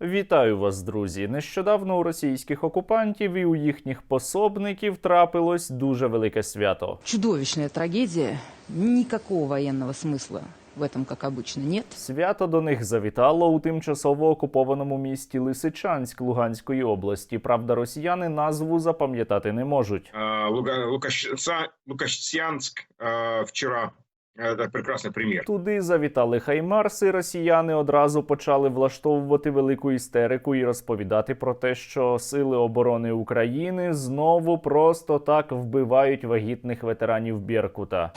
Вітаю вас, друзі! Нещодавно у російських окупантів і у їхніх пособників трапилось дуже велике свято. Чудовищная трагедия. Никакого военного смысла в этом, как обычно, нет. Свято до них завітало у тимчасово окупованому місті Лисичанськ Луганської області. Правда, росіяни назву запам'ятати не можуть. Э, Луга- Лукаща- Лукащанск э, вчера. Это прекрасный пример. Туди завітали хаймарси. Росіяни одразу почали влаштовувати велику істерику і розповідати про те, що сили оборони України знову просто так вбивають вагітних ветеранів Беркута.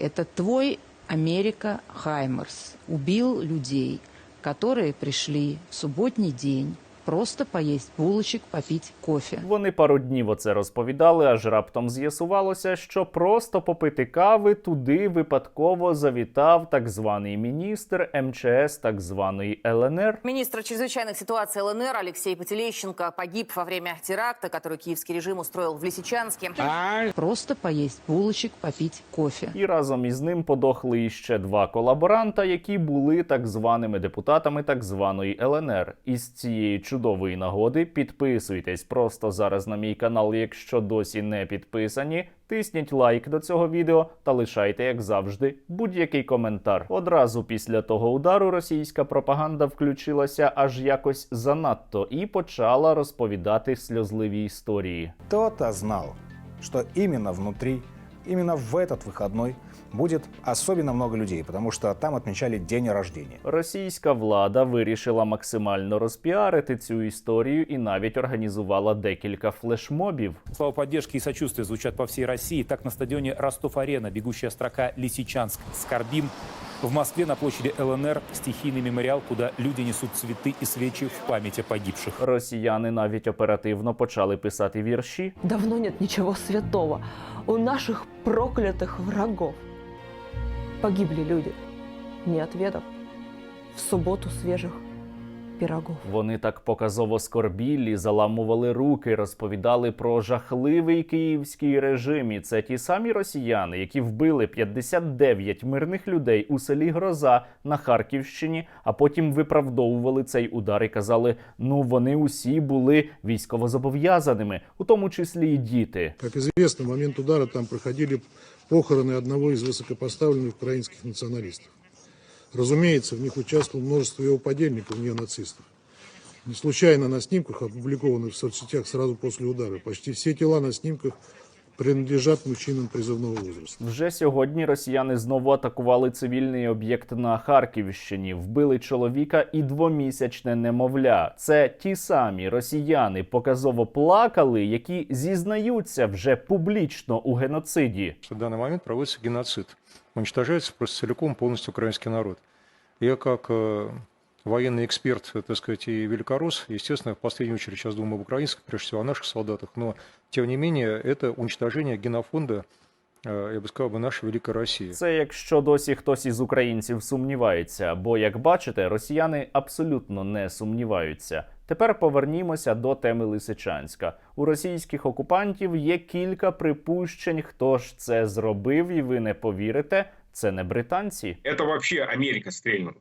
Это твой Америка Хаймерс убил людей, которые пришли в субботний день просто поесть булочек, попить кофе. Вони пару днів оце розповідали, аж раптом з'ясувалося, що просто попити кави туди випадково завітав так званий міністр МЧС так званої ЛНР. Министр чрезвычайных ситуаций ЛНР Алексей Потелещенко погиб во время теракта, который киевский режим устроил в Лисичанске. Просто поесть булочек, попить кофе. І разом із ним подохли іще два колаборанта, які були так званими депутатами так званої ЛНР. Із цієї чудової нагоди підписуйтесь просто зараз на мій канал, якщо досі не підписані. Тисніть лайк до цього відео та лишайте, як завжди, будь-який коментар. Одразу після того удару російська пропаганда включилася аж якось занадто і почала розповідати сльозливі історії. Кто-то знал, что именно внутри, именно в этот выходной будет особенно много людей, потому что там отмечали день рождения. Російська влада вирішила максимально розпіарити цю історію і навіть організувала декілька флешмобів. Слова поддержки и сочувствия звучат по всей России. Так на стадионе Ростов-Арена бегущая строка «Лисичанск. Скорбим». В Москве на площади ЛНР стихийный мемориал, куда люди несут цветы и свечи в память о погибших. Росіяни навіть оперативно почали писати вірші. Давно нет ничего святого у наших проклятых врагов. Погибли люди, не отведав в субботу свежих пирогов. Вони так показово скорбілі, заламували руки, розповідали про жахливий київський режим. І це ті самі росіяни, які вбили 59 мирних людей у селі Гроза на Харківщині, а потім виправдовували цей удар і казали: ну вони усі були військовозобов'язаними, у тому числі і діти. Как известно, в момент удара там проходили похороны одного из высокопоставленных украинских националистов. Разумеется, в них участвовало множество его подельников, неонацистов. Не случайно на снимках, опубликованных в соцсетях сразу после удара, почти все тела на снимках принадлежат мужчинам призывного возраста. Вже сьогодні росіяни знову атакували цивільний об'єкт на Харківщині, вбили чоловіка і двомісячне немовля. Це ті самі росіяни показово плакали, які зізнаються вже публічно у геноциді. что в данный момент проводится геноцид. Уничтожается просто целиком полностью украинский народ. Я как э, военный эксперт, э, так сказать, и великорос, естественно, в последнюю очередь сейчас думаю об украинских, прежде всего о наших солдатах, но тем не менее это уничтожение генофонда, э, я бы сказал, бы нашей великой России. Це якщо досі хтось із українців сумнівається, бо як бачите, росіяни абсолютно не сумніваються. Тепер повернімося до теми Лисичанська. У російських окупантів є кілька припущень, хто ж це зробив, і ви не повірите, це не британці. Это вообще Америка стрельнула.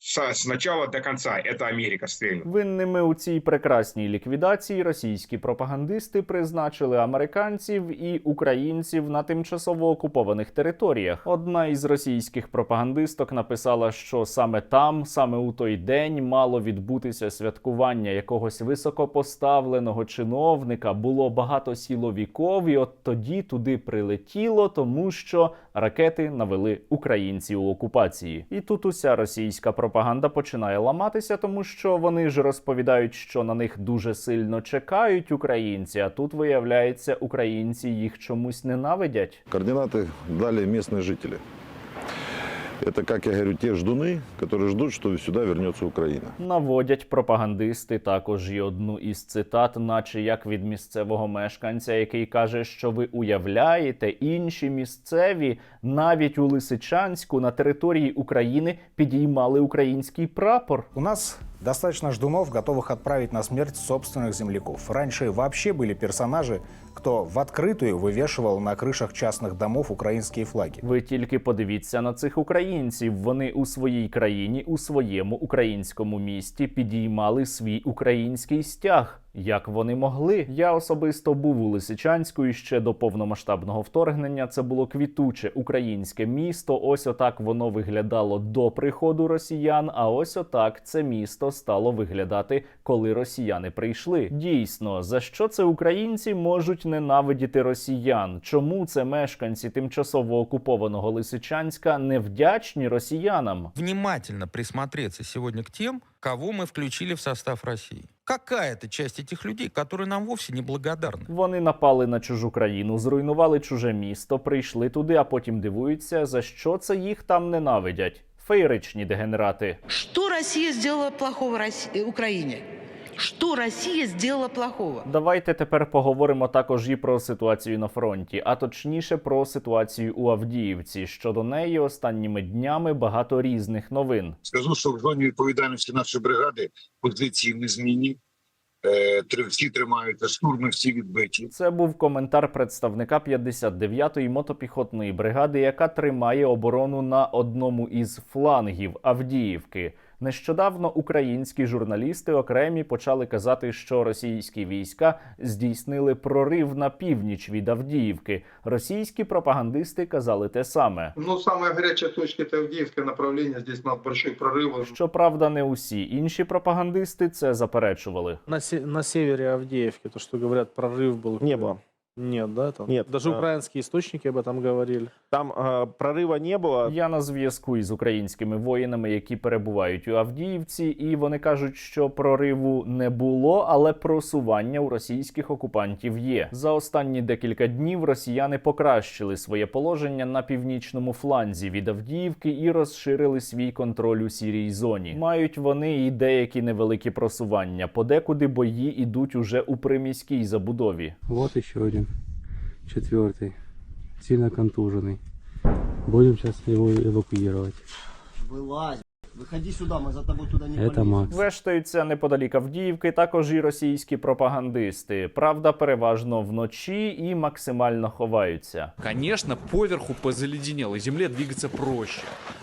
С начала до конца это Америка стрельнула. Винними у цій прекрасній ліквідації російські пропагандисти призначили американців і українців на тимчасово окупованих територіях. Одна із російських пропагандисток написала, що саме там, саме у той день, мало відбутися святкування якогось високопоставленого чиновника. Було багато сіловіков, і от тоді туди прилетіло, тому що ракети навели українців у окупації. І тут уся російська пропаганда починає ламатися, тому що вони ж розповідають, що на них дуже сильно чекають українці. А тут виявляється, українці їх чомусь ненавидять. Координати далі местные жители. Это, как я говорю, те ждуны, которые ждут, что сюда вернется Украина. Наводять пропагандисти також і одну із цитат, наче як від місцевого мешканця, який каже, що ви уявляєте, інші місцеві навіть у Лисичанську на території України підіймали український прапор. У нас Достаточно ждунов, готовых отправить на смерть собственных земляков. Раньше вообще были персонажи, кто в открытую вывешивал на крышах частных домов украинские флаги. Ви тільки подивіться на цих українців. Вони у своїй країні, у своєму українському місті підіймали свій український стяг. Як вони могли? Я особисто був у Лисичанську і ще до повномасштабного вторгнення. Це було квітуче українське місто. Ось отак воно виглядало до приходу росіян. А ось отак це місто стало виглядати, коли росіяни прийшли. Дійсно, за що це українці можуть ненавидіти росіян? Чому це мешканці тимчасово окупованого Лисичанська невдячні росіянам? внимательно присмотреться сегодня к тем, кого мы включили в состав России. Какая-то часть этих людей, которые нам вовсе не благодарны. Вони напали на чужу країну, зруйнували чуже місто, прийшли туди, а потім дивуються, за що це їх там ненавидять. Феєричні дегенерати. Что Россия сделала плохого Росси- Украине? Что Россия сделала плохого? Давайте тепер поговоримо також і про ситуацію на фронті, а точніше про ситуацію у Авдіївці. Щодо неї останніми днями багато різних новин. Скажу, що в зоні відповідальності нашої бригади позиції незмінні. Е, три- Всі тримаються, штурми всі відбиті. Це був коментар представника 59-ї мотопіхотної бригади, яка тримає оборону на одному із флангів Авдіївки. Нещодавно українські журналісти окремі почали казати, що російські війська здійснили прорив на північ від Авдіївки. Російські пропагандисти казали те саме. Ну, самая горячая точка это Авдеевское направление. Здесь у нас большой прорыв. Щоправда, не усі інші пропагандисти це заперечували. На, се- на севере Авдеевки, то, что говорят, прорыв был. Не было. Нет, да? Там? Нет, Даже да. украинские источники об этом говорили. Там э, прорыва не было. Я на зв'язку із українськими воїнами, які перебувають у Авдіївці, і вони кажуть, що прориву не було, але просування у російських окупантів є. За останні декілька днів росіяни покращили своє положення на північному фланзі від Авдіївки і розширили свій контроль у сірій зоні. Мають вони і деякі невеликі просування. Подекуди бої ідуть уже у приміській забудові. Вот еще один, четвертый, сильно контуженный. Будем сейчас его эвакуировать. Вылазь. Выходи сюда, мы за тобой туда не Это полезем. Макс. Вештаються неподалік Авдіївки також і російські пропагандисти. Правда, переважно вночі і максимально ховаються. Конечно, поверху по заледенелой земле двигаться проще.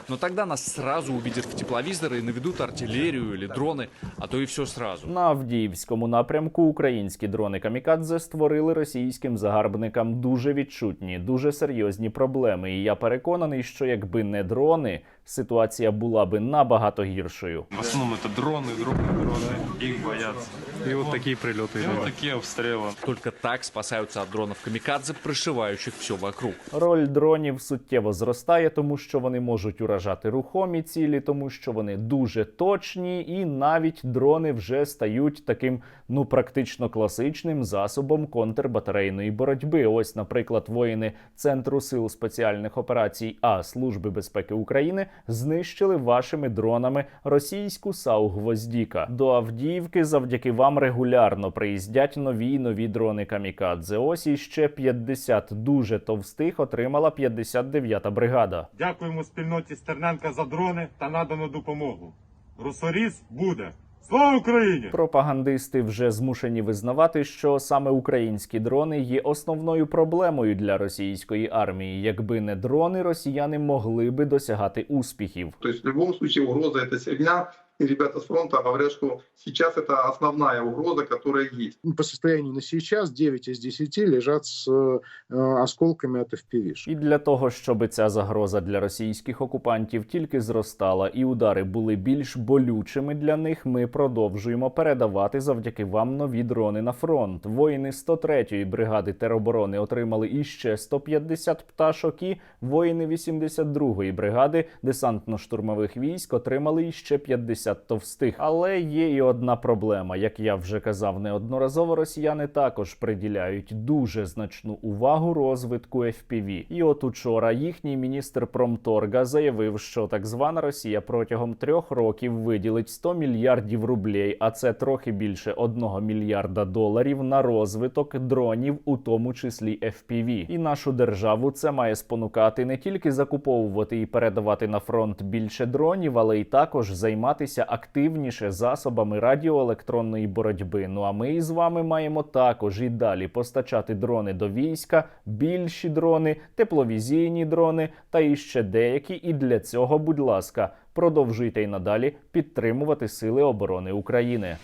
Но тогда нас сразу увидят в тепловизоры и наведут артиллерию или дроны, а то и все сразу. На Авдіївському напрямку українські дрони Камікадзе створили російським загарбникам дуже відчутні, дуже серйозні проблеми. І я переконаний, що якби не дрони, ситуація була би набагато гіршою. В основном это дроны, дроны, дроны. Их боятся. И вот такие прилеты. И вот такие обстрелы. Только так спасаются от дронов камикадзе, прошивающих все вокруг. Роль дронів суттєво зростає, тому що вони можуть уражати рухомі цілі, тому що вони дуже точні, і навіть дрони вже стають таким ну практично класичним засобом контрбатарейної боротьби. Ось, наприклад, воїни Центру сил спеціальних операцій А Служби безпеки України знищили вашими дронами російську САУ «Гвоздіка». До Авдіївки завдяки вам регулярно приїздять нові й нові дрони Камікадзе. Ось іще 50 дуже товстих отримала 59-та бригада. Дякуємо спільноті Стерненка за дрони та надану допомогу. Русоріз буде. Слава Україні! Пропагандисти вже змушені визнавати, що саме українські дрони є основною проблемою для російської армії. Якби не дрони, росіяни могли би досягати успіхів. То есть в любом случае угроза это сильна. И ребята с фронта говорят, что сейчас это основная угроза, которая есть. По состоянию на сейчас 9 из 10 лежат с э, осколками от FPV. І для того, щоб ця загроза для російських окупантів тільки зростала і удари були більш болючими для них, ми продовжуємо передавати завдяки вам нові дрони на фронт. Воїни 103-ї бригади тероборони отримали іще 150 пташок. І воїни 82-ї бригади десантно-штурмових військ отримали іще 50 товстих. Але є і одна проблема. Як я вже казав неодноразово, росіяни також приділяють дуже значну увагу розвитку FPV. І от учора їхній міністр промторга заявив, що так звана Росія протягом трьох років виділить 100 мільярдів рублей, а це трохи більше 1 мільярда доларів на розвиток дронів, у тому числі FPV. І нашу державу це має спонукати не тільки закуповувати і передавати на фронт більше дронів, але й також займатися користуватися активніше засобами радіоелектронної боротьби. Ну а ми із вами маємо також і далі постачати дрони до війська, більші дрони, тепловізійні дрони та іще деякі. І для цього, будь ласка, продовжуйте й надалі підтримувати Сили оборони України.